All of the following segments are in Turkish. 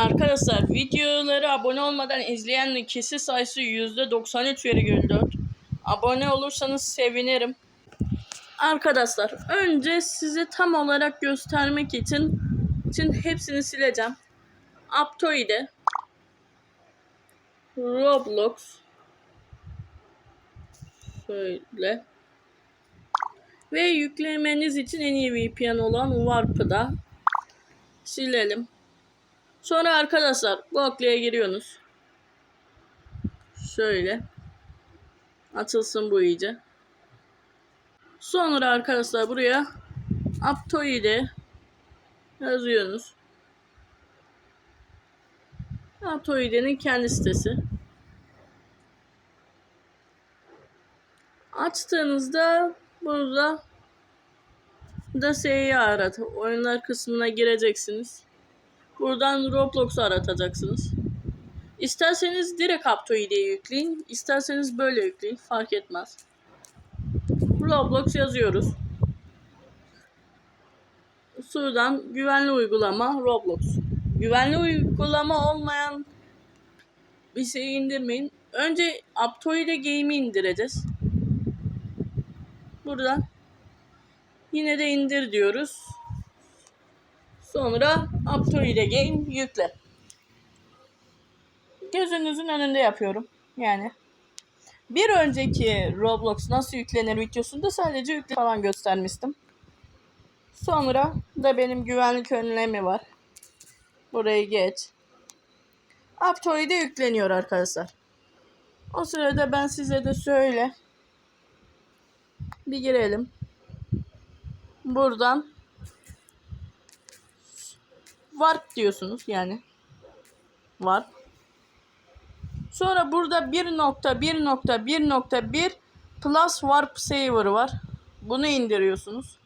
Arkadaşlar videoları abone olmadan izleyen kişi sayısı %93 virgül. Abone olursanız sevinirim. Arkadaşlar önce size tam olarak göstermek için için hepsini sileceğim. Aptoide Roblox Şöyle ve yüklemeniz için en iyi VPN olan Warp'ı da silelim. Sonra arkadaşlar Google'ya giriyorsunuz. Şöyle. Açılsın bu iyice. Sonra arkadaşlar buraya Aptoide yazıyorsunuz. Aptoide'nin kendi sitesi. Açtığınızda burada da arat. Oyunlar kısmına gireceksiniz. Buradan Roblox'u aratacaksınız. İsterseniz direkt Aptoide'yi yükleyin. isterseniz böyle yükleyin. Fark etmez. Roblox yazıyoruz. Şuradan güvenli uygulama Roblox. Güvenli uygulama olmayan bir şey indirmeyin. Önce Aptoide Game'i indireceğiz. Buradan yine de indir diyoruz. Sonra Aptoide Game yükle. Gözünüzün önünde yapıyorum. Yani bir önceki Roblox nasıl yüklenir videosunda sadece yükle falan göstermiştim. Sonra da benim güvenlik önlemi var. Burayı geç. Aptoide yükleniyor arkadaşlar. O sırada ben size de söyle. Bir girelim. Buradan Warp diyorsunuz yani. Warp. Sonra burada 1.1.1.1 Plus Warp Saver var. Bunu indiriyorsunuz.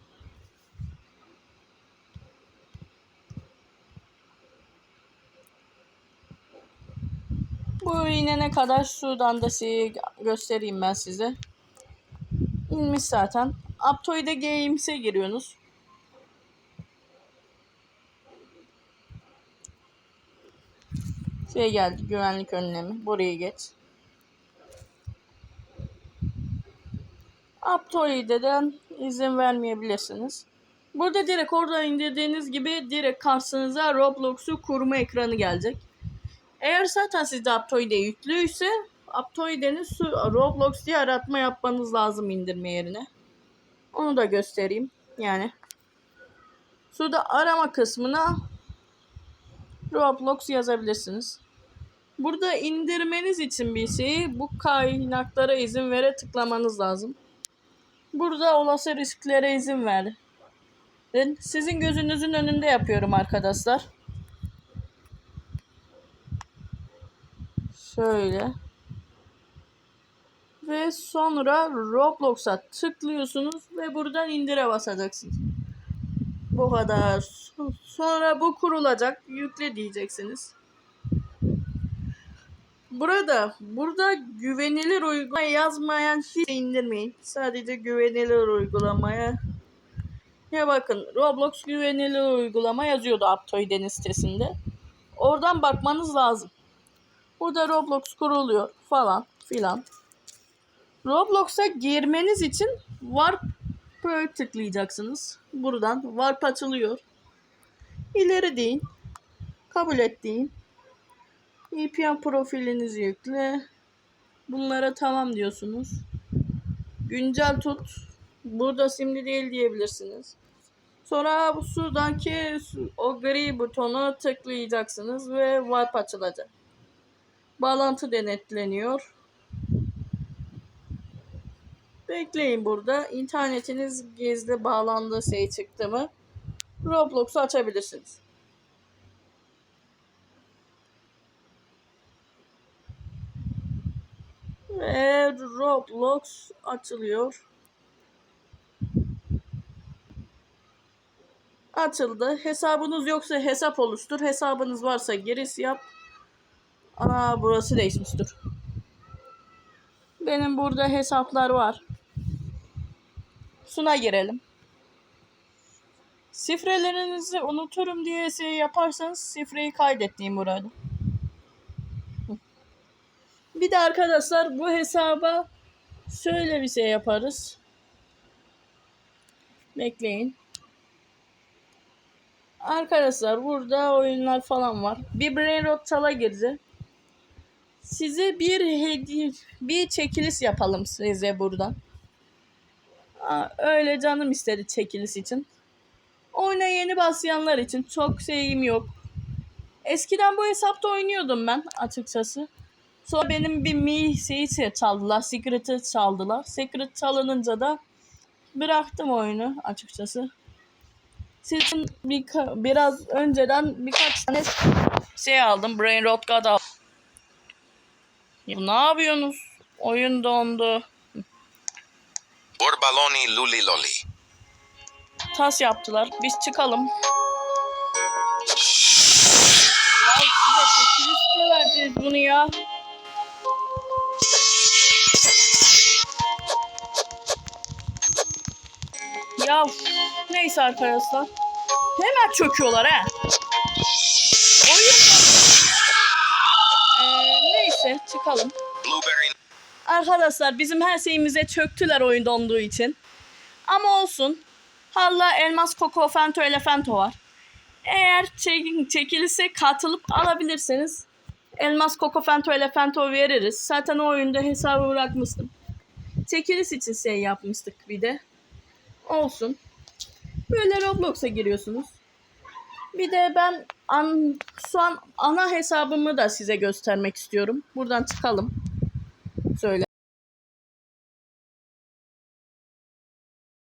Bu inene kadar şuradan da şeyi göstereyim ben size. İnmiş zaten. Aptoide Games'e giriyorsunuz. Şey geldi güvenlik önlemi. Buraya geç. Aptoide'den izin vermeyebilirsiniz. Burada direkt oradan indirdiğiniz gibi direkt karşınıza Roblox'u kurma ekranı gelecek. Eğer zaten sizde Aptoide yüklüyse Aptoide'nin Roblox diye aratma yapmanız lazım indirme yerine. Onu da göstereyim. Yani şurada arama kısmına Roblox yazabilirsiniz. Burada indirmeniz için bir şeyi bu kaynaklara izin vere tıklamanız lazım. Burada olası risklere izin verin. Sizin gözünüzün önünde yapıyorum arkadaşlar. Şöyle. Ve sonra Roblox'a tıklıyorsunuz ve buradan indire basacaksınız. Bu kadar. Sonra bu kurulacak. Yükle diyeceksiniz. Burada burada güvenilir uygulama yazmayan hiç indirmeyin. Sadece güvenilir uygulamaya ya bakın Roblox güvenilir uygulama yazıyordu Aptoide'nin sitesinde. Oradan bakmanız lazım. Burada Roblox kuruluyor falan filan. Roblox'a girmeniz için Warp'ı tıklayacaksınız. Buradan Warp açılıyor. İleri deyin. Kabul et deyin. VPN profilinizi yükle. Bunlara tamam diyorsunuz. Güncel tut. Burada simli değil diyebilirsiniz. Sonra bu şuradaki o gri butonu tıklayacaksınız ve Warp açılacak. Bağlantı denetleniyor. Bekleyin burada. İnternetiniz gizli bağlandığı şey çıktı mı? Roblox'u açabilirsiniz. Ve Roblox açılıyor. Açıldı. Hesabınız yoksa hesap oluştur. Hesabınız varsa giriş yap. Aa burası değişmiştir. Benim burada hesaplar var. Suna girelim. Şifrelerinizi unuturum diye şey yaparsanız şifreyi kaydettiğim burada. Bir de arkadaşlar bu hesaba şöyle bir şey yaparız. Bekleyin. Arkadaşlar burada oyunlar falan var. Bir Brain Rot Çal'a girdi. Size bir hediye, bir çekiliş yapalım size buradan. Öyle canım istedi çekiliş için. Oyuna yeni başlayanlar için çok şeyim yok. Eskiden bu hesapta oynuyordum ben açıkçası. Sonra benim bir Mi şeyi çaldılar. Secret'ı çaldılar. Secret çalınınca da bıraktım oyunu açıkçası. Sizin bir, biraz önceden birkaç tane şey aldım. Brain Rot God aldım. Ya ne yapıyorsunuz? Oyun dondu. Borbaloni Luli Loli. Tas yaptılar. Biz çıkalım. Ya size de vereceğiz bunu ya. Ya neyse arkadaşlar. Hemen çöküyorlar ha. Oyun. Ee, neyse çıkalım. Arkadaşlar bizim her şeyimize çöktüler oyun donduğu için. Ama olsun. Halla Elmas Koko Fento Elefento var. Eğer çek çekilirse katılıp alabilirseniz Elmas Koko Fento Elefento veririz. Zaten o oyunda hesabı bırakmıştım. Çekiliş için şey yapmıştık bir de. Olsun. Böyle Roblox'a giriyorsunuz. Bir de ben an, şu an ana hesabımı da size göstermek istiyorum. Buradan çıkalım.